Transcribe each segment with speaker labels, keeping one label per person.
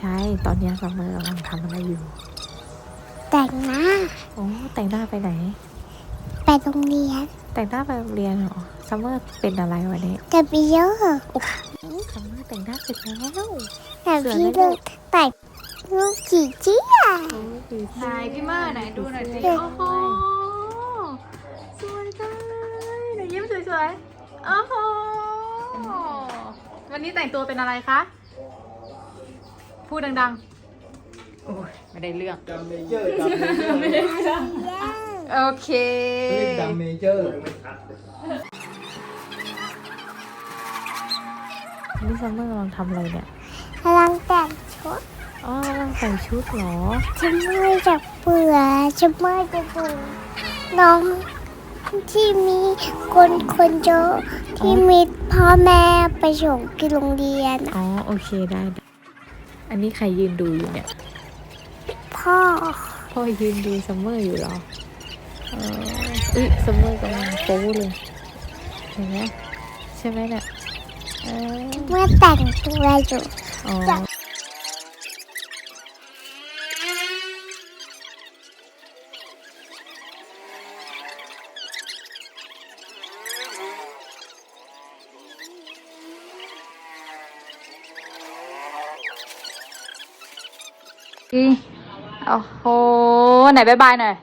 Speaker 1: ใช่ ตอนเนี้ยซัมเมอร์กำลังทำอะไรอยู่
Speaker 2: แต่งหน้า
Speaker 1: โอ้แต่งหน้าไปไหน
Speaker 2: ไปโรงเรียน
Speaker 1: แต่งหน้าไปโรงเรียนเหรอซัมเมอร์เป็นอะไรวันนี้
Speaker 2: กับพี่เยอะ
Speaker 1: ซัมเมอร์แต่งหน้าเสร็จแล้ว
Speaker 2: แต่พี่เลิกแต่งลูกกี่เจี๊ยบ
Speaker 3: ไหนพี่เมอร์ไหนดูหน่อยสิ
Speaker 2: เด็ก
Speaker 3: โอ้โหสวยจังเลยไหนยิ้มสวยๆโอ้โหวันนี้แต่งตัวเป็นอะไรคะ พูดดังๆโอ้ยไม่ได้เรื่อง
Speaker 4: ดัมเมเจอร์ดัมเมเจอร์
Speaker 3: โอเค
Speaker 4: เรียกดัมเมเจอร์
Speaker 1: นี่ซัมเมอร์กำลังทำอะไรเนี่ย
Speaker 2: กำลังแต่งชุด
Speaker 1: อ๋อกำลังใส่ชุดเหรอ
Speaker 2: จะไม่จะเบื่อจะไม่จะดูน้องที่มีคนคนเยอะที่มีพ่อแม่ไปส่งที่โรงเรียน
Speaker 1: อ๋อ โอเคได้ได้ อันนี้ใครยืนดูอยู่เนี่ย
Speaker 2: พ่อ
Speaker 1: พ่อยืนดูซัมเมอร์อยู่เหรอเอออุ้ยซัมเมอร์กำลังโป๊เลยเห็นไหมใช่ไหมเนี่ยเออ
Speaker 2: เมื่อแต่งตัวอยู่
Speaker 1: อ๋อ
Speaker 3: โอ้โห ไหนบายบายหน่อย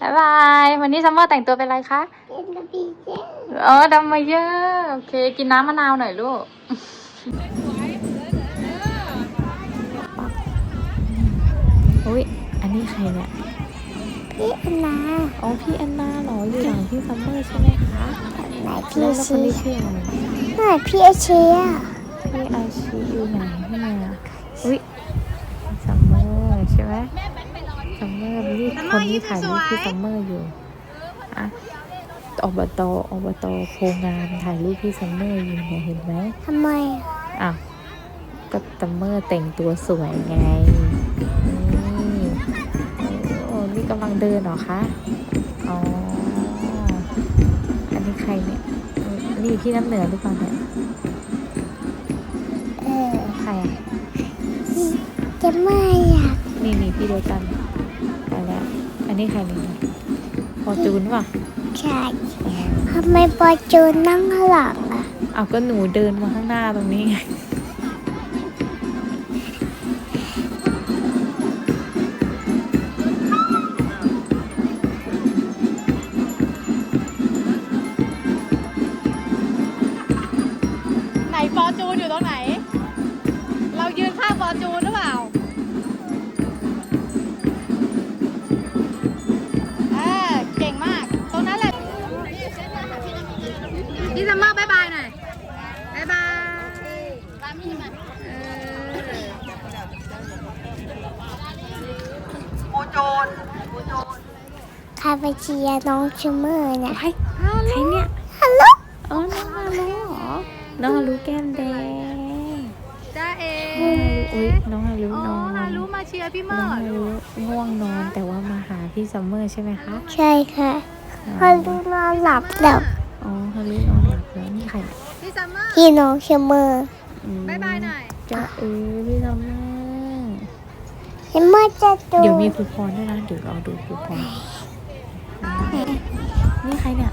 Speaker 3: บายบาย วันนี้ซัมเมอร์แต่งตัวเป็นอะไรคะ
Speaker 2: เป็นพี่เจ๊
Speaker 3: เออดำมาเยอะ โอเค กินน้ำมะนาวหน่อยลูก
Speaker 1: อุ้ย อันนี้ใครเนี่ย
Speaker 2: พี่อันนา
Speaker 1: อ๋อ พี่แอนนาเหรอ อยู่หลังพี่ซัมเมอร์ใช่ไหมคะ
Speaker 2: ไหนพี่
Speaker 1: แล้วแล้วค
Speaker 2: ชี
Speaker 1: นนี้ชื่ออะไร
Speaker 2: ไหนพี่อาเชีย
Speaker 1: พี่อาชีอยู่ไหนเนี่ยอุ้ยซัมเมอร์ ใช่ไหมซัมเมอร์นี่คนที่ถ่ายรูปพี่ซัมเมอร์อยู่อะอบตอบตโพงานถ่ายรูปพี่ซัมเมอร์อยู่เนี่ยเห็นไหม
Speaker 2: ทำไม
Speaker 1: อ้าวก็ซัมเมอร์แต่งตัวสวยไงนี่โอ้นี่กำลังเดินเหรอคะอ๋ออันนี้ใครเนี่ยอืมนี่พี่น้ำเหนือหรือเปล่าเนี่ย
Speaker 2: เออ
Speaker 1: ใครอะ
Speaker 2: จะไม่อยาก
Speaker 1: นี่นี่พี่เดียวกันไปแล้ว อันนี้ใครเนี่ยพอจูนป่ะ
Speaker 2: ใช่ทำไมปอจูนนั่งข้างหลังอะ
Speaker 1: เอาก็หนูเดินมาข้างหน้าตรงนี้ไง
Speaker 3: ไหนฟอร์จูนอยู่ตรงไหน
Speaker 2: ใครไปเชียร์น้องชูเมอร์เนี่ย
Speaker 1: ใครใครเนี่ย
Speaker 2: ฮัลโหล
Speaker 1: อ๋อน้องฮารุเหรอ น้องฮารุแก้มแดง
Speaker 3: จ้าเอ
Speaker 1: อุ้ยน้องฮารุ
Speaker 3: อ๋อน
Speaker 1: อน
Speaker 3: ฮารุมาเชียร์พี่เม
Speaker 1: น้
Speaker 3: อ
Speaker 1: อง
Speaker 3: ร์
Speaker 1: ฮารุง่วงนอนแต่ว่ามาหาพี่ซัมเมอร์ใช่ไหมคะ
Speaker 2: ใช่ค่ะฮัลโหลนอนหลับแล้ว
Speaker 1: อ๋อฮารุนอนหลับแล้วนี่ใคร
Speaker 3: พี่ซัมเมอร์
Speaker 2: พี่น้องชูเมอร์
Speaker 1: อืม
Speaker 3: บายบายหน่อย
Speaker 1: จะเออพี่ซัมเมอร์
Speaker 2: ชูเมอร์จะดู
Speaker 1: เดี๋ยวมีครูพรด้วยนะ เดี๋ยวเราดูครูพรนี่ใครเนี่ย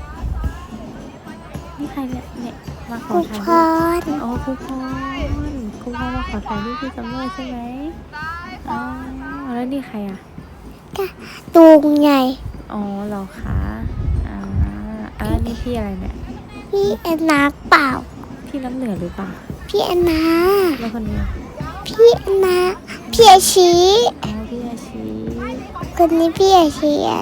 Speaker 1: นี่ใครเนี่ยเนี่ยมาขอ
Speaker 2: กุ
Speaker 1: ถ่าย
Speaker 2: พ
Speaker 1: รูป
Speaker 2: ร
Speaker 1: อ๋อครูพรครูพรมาขอถ่ายรูปพี่ซัมเมอร์ใช่ไหมอ๋อแล้วนี่ใครอะ
Speaker 2: ตูงใหญ่
Speaker 1: อ๋อเหรอคะอ่าอ่านี่พี่อะไรเนี่ย
Speaker 2: พี่แอนนาเปล่า
Speaker 1: พี่น้ำเหนือหรือเปล่า
Speaker 2: พี่แอนนา
Speaker 1: แล้วคนนี้
Speaker 2: พี่แอนนา พี่อาชี
Speaker 1: อ๋อพี่อาชี
Speaker 2: คนนี้พี่อาชี
Speaker 1: อ๋อ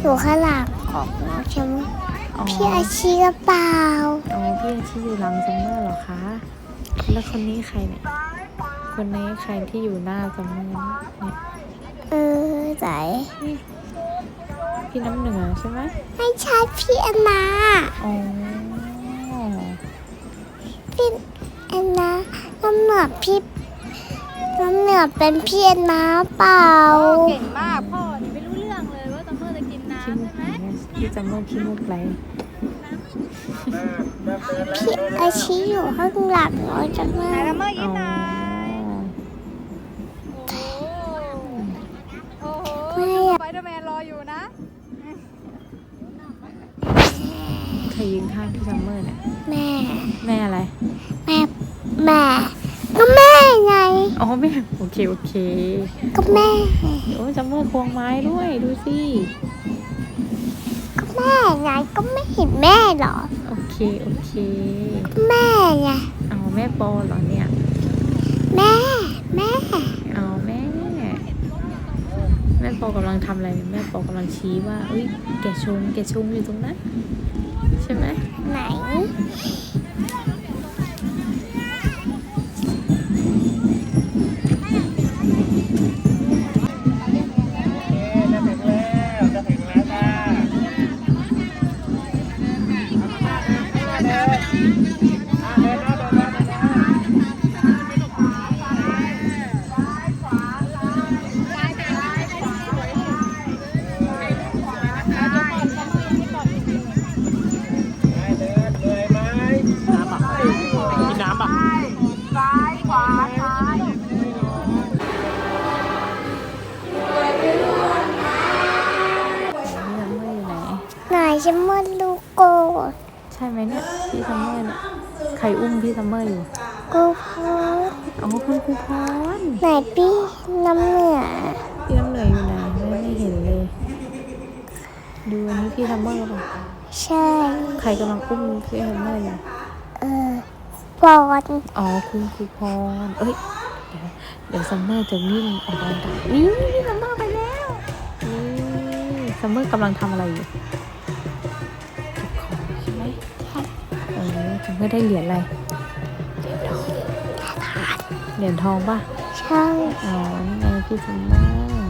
Speaker 2: อยู่ข้างหลังของน้องชูเมอร์
Speaker 1: อ๋อ
Speaker 2: พี่อาชีหรือเปล่า
Speaker 1: อ๋อพี่อาชีอยู่หลังซัมเมอร์เหรอคะ แล้วคนนี้ใครเนี่ย คนนี้ใครที่อยู่หน้าซัมเมอร์เนี่ย
Speaker 2: เออไหน
Speaker 1: พี่น้ำเหนือใช่ไหม
Speaker 2: ไม่ใช่พี่แอนนา
Speaker 1: อ๋อ
Speaker 2: พี่แอนนาน้ำเหนือพี่ น้ำเหนือเป็นเพี้ยนน้ำเปล่า
Speaker 3: เก่งมากพ่อไม่รู้เรื่องเลยว่าซัมเมอร์จะกินน้ำใช่ไหม
Speaker 1: พี่จำโมกที่มุกไร
Speaker 2: พี่อาชีอยู่ข้างหลังเราจะมา
Speaker 3: ไหนซัมเมอร์ยู่
Speaker 1: อ
Speaker 3: ยโอ้
Speaker 1: โห
Speaker 3: โอ้ไปเท์แมนรออยู่นะ
Speaker 1: ใครยิงข้างพี่ซัมเมอร์เนี่ย
Speaker 2: แม่
Speaker 1: แม่อะไร
Speaker 2: แม่ แม่
Speaker 1: อ๋อแม่โอเคโอเค
Speaker 2: ก็แม่
Speaker 1: โอ้ซัมเมอร์ควงไม้ด้วยดูสิ
Speaker 2: ก็แม่ไงก็ไม่เห็นแม่เหรอ
Speaker 1: โอเคโอเค
Speaker 2: ก็แม่ไง
Speaker 1: เอาแม่ปอเหรอเนี่ย
Speaker 2: แม่แม่
Speaker 1: เอาแม่ แม่ปอกำลังทำอะไรแม่ปอกำลังชี้ว่าเอ้ยแกชงแกชงอยู่ตรงนั้นใช่ไหม
Speaker 2: ไหน
Speaker 1: ไหน
Speaker 2: จะมืดลูกโกด
Speaker 1: ใช่ไหมเนี่ยพี่ซัมเมอร์เนี่ยใครอุ้มพี่ซัมเมอร์อยู่
Speaker 2: กูพอด
Speaker 1: อ๋อคุณครูพร
Speaker 2: ไหนพี่น้ำเหนือ
Speaker 1: พี่น้ำเหนื่อยอยู่ไหนไม่ไม่เห็นเลย ดูอันนี้พี่ซัมเมอร์ป่ะ
Speaker 2: ใช่
Speaker 1: ใครกำลังอุ้มพี่ซัมเมอร์อยู่
Speaker 2: เออปอน
Speaker 1: อ๋อคุณครูพรเอ้ยเดี๋ยวเดี๋ยวซัมเมอร์จะวิ่งออกกำลังกายนี่พี่ซัมเมอร์ไปแล้วนี่ซัมเมอร์กำลังทำอะไรอยู่ อซัมเมอร์ได้เหรียญอะไรเหรียญทองป่ะ
Speaker 2: ใช่
Speaker 1: อ๋อนี่ไงพี่ซัมเมอร์